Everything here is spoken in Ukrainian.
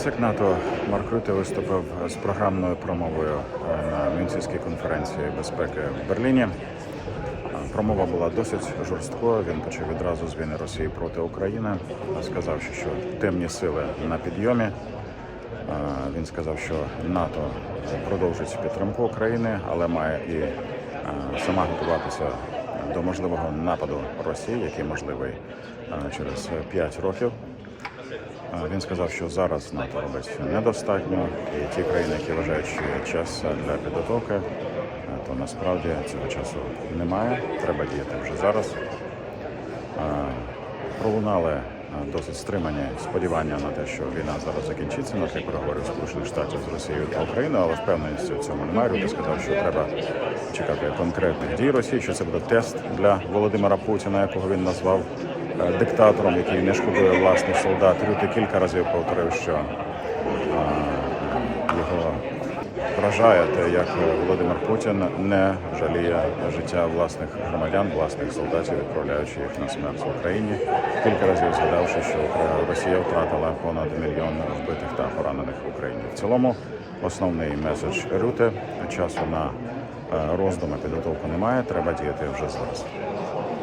Генсек НАТО Марк Рюте виступив з програмною промовою е, на Мюнхенській конференції безпеки в Берліні. Е, Промова була досить жорсткою. Він почав відразу з війни Росії проти України, сказавши, що темні сили на підйомі. Е, Він сказав, що НАТО продовжить підтримку України, але має і сама готуватися до можливого нападу Росії, який можливий через 5 років. Він сказав, що зараз НАТО робить недостатньо, і ті країни, які вважають, що є час для підготовки, то насправді цього часу немає. Треба діяти вже зараз. Пролунали досить стримані сподівання на те, що війна зараз закінчиться на тлі переговорів Сполучених Штатів з Росією та Україною, але впевненості в цьому немає. Рюте сказав, що треба чекати конкретних дій Росії, що це буде тест для Володимира Путіна, якого він назвав диктатором, який не шкодує власних солдат. Рюте кілька разів повторив, що е, його вражає те, як Володимир Путін не жаліє життя власних громадян, власних солдатів, відправляючи їх на смерть в Україні. Кілька разів згадавши, що Росія втратила понад мільйон вбитих та поранених в Україні. В цілому основний меседж Рюте часу на е, роздуми підготовку немає. Треба діяти вже зараз.